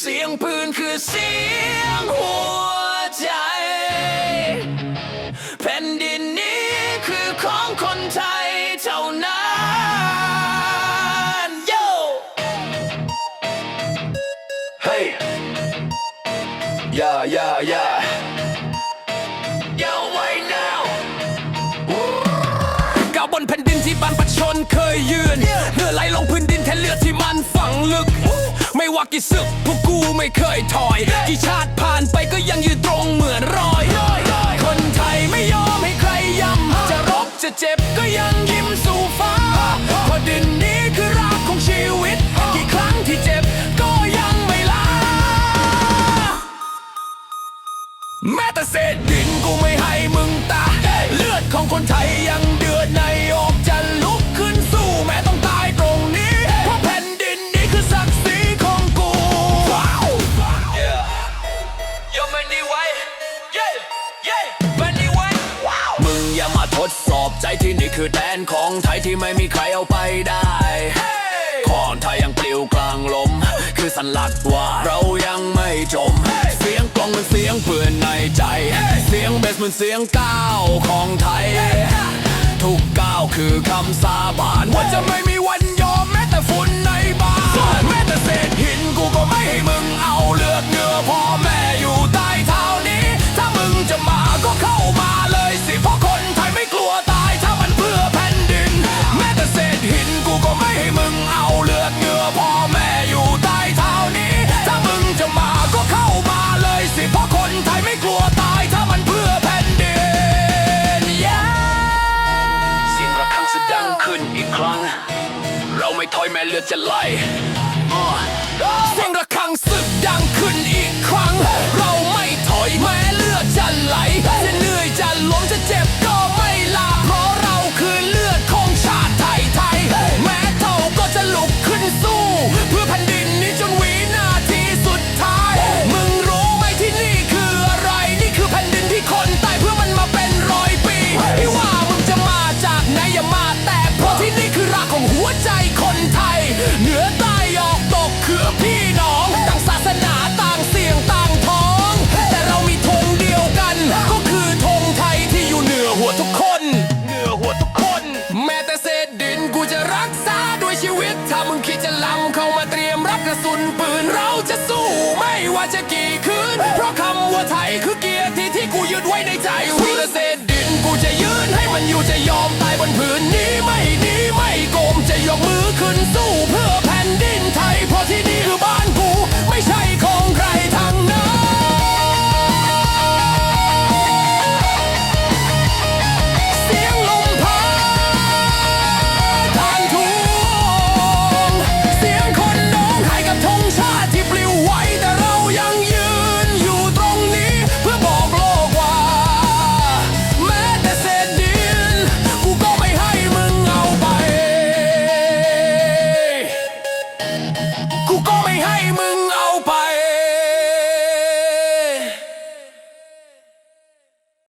เสียงปืนคือเสียงหัวใจ แผ่นดินนี้คือของคนไทยเท่านั้นโย Hey Yeah yeah yeah Yo right now ก้าวบนแผ่นดินที่บรรพชนเคยยืน เลือดไหลลงพื้นดินแทนเลือดที่มันฝังลึกไม่ ว่ากี่ศึกพวกกูไม่เคยถอย กี่ชาติผ่านไปก็ยังยืนตรงเหมือนรอย คนไทยไม่ยอมให้ใครย่ำจะรบจะเจ็บก็ยังยิ้มสู่ฟ้าเพราะดินนี้คือรากของชีวิต กี่ครั้งที่เจ็บก็ยังไม่ลาแม้แต่เศษดินกูไม่ให้มึงตายเลือดของคนไทยยังเดือดใน ดสอบใจที่นี่คือแดนของไทยที่ไม่มีใครเอาไปได้ของไทยยังปลิวกลางลม คือสัญลักษณ์ว่าเรายังไม่จม เสียงกลองเหมันเสียงเปื่อนในใจ เสียงเบสเหมือนเสียงก้าวของไทย ทุกก้าวคือคำสาบานว่าจะไม่มีวันยอมแม้แต่ฝุ่นใน ม่ให้มึงเอาเลือดเนื้อพ่อแม่อยู่ใต้เท้านี้ ถ้ามึงจะมาก็เข้ามาเลยสิเพราะคนไทยไม่กลัวตายถ้ามันเพื่อแผ่นดินเสียงระฆังจะดังขึ้นอีกครั้ง เราไม่ถอยแม้เลือดจะไหลอ้อเสียงระ สุนปืนเราจะสู้ไม่ว่าจะกี่คืน เพราะคำว่าไทย กูก็ไม่ให้มึงเอาไป